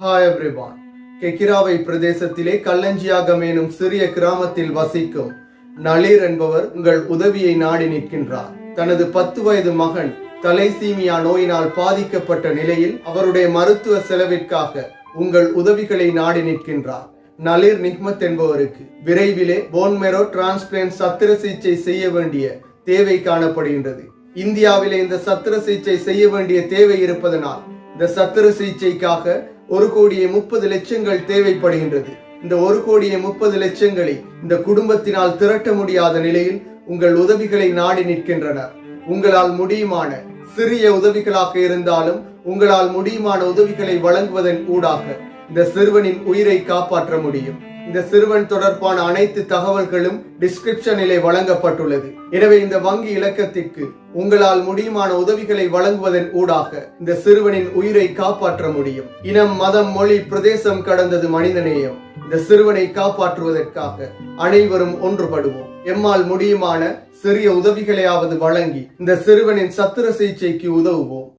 Hi everyone கெக்கிராவை பிரதேசத்திலே கல்லஞ்சியாகம் எனும் சிறிய கிராமத்தில் வசிக்கும் நளிர் என்பவர் உங்கள் உதவியை நாடி நிற்கின்றார். தனது பத்து வயது மகன் தலைசீமியா நோயினால் பாதிக்கப்பட்ட நிலையில் அவருடைய மருத்துவ செலவிற்காக உங்கள் உதவிகளை நாடி நிற்கின்றார். நளிர் நிஹ்மத் என்பவருக்கு விரைவிலே போன்மெரோ டிரான்ஸ்பிளான்ட் சத்திர சிகிச்சை செய்ய வேண்டிய தேவை காணப்படுகின்றது. இந்தியாவிலே இந்த சத்திர சிகிச்சை செய்ய வேண்டிய தேவை இருப்பதனால் இந்த சத்திர சிகிச்சைக்காக ஒரு கோடியே முப்பது லட்சங்கள் தேவைப்படுகின்றது. இந்த ஒரு கோடியே முப்பது லட்சங்களை இந்த குடும்பத்தினால் திரட்ட முடியாத நிலையில் உங்கள் உதவிகளை நாடி நிற்கின்றனர். உங்களால் முடியுமான சிறிய உதவிகளாக இருந்தாலும் உங்களால் முடியுமான உதவிகளை வழங்குவதன் ஊடாக இந்த சிறுவனின் உயிரை காப்பாற்ற முடியும். இந்த சிறுவன் தொடர்பான அனைத்து தகவல்களும் டிஸ்கிரிப்ஷனிலே வழங்கப்பட்டுள்ளது. எனவே இந்த வங்கி இலக்கத்திற்கு உங்களால் முடியுமான உதவிகளை வழங்குவதன் ஊடாக இந்த சிறுவனின் உயிரை காப்பாற்ற முடியும். இனம் மதம் மொழி பிரதேசம் கடந்தது மனிதநேயம். இந்த சிறுவனை காப்பாற்றுவதற்காக அனைவரும் ஒன்றுபடுவோம். எம்மால் முடியுமான சிறிய உதவிகளையாவது வழங்கி இந்த சிறுவனின் சத்திர சிகிச்சைக்கு உதவுவோம்.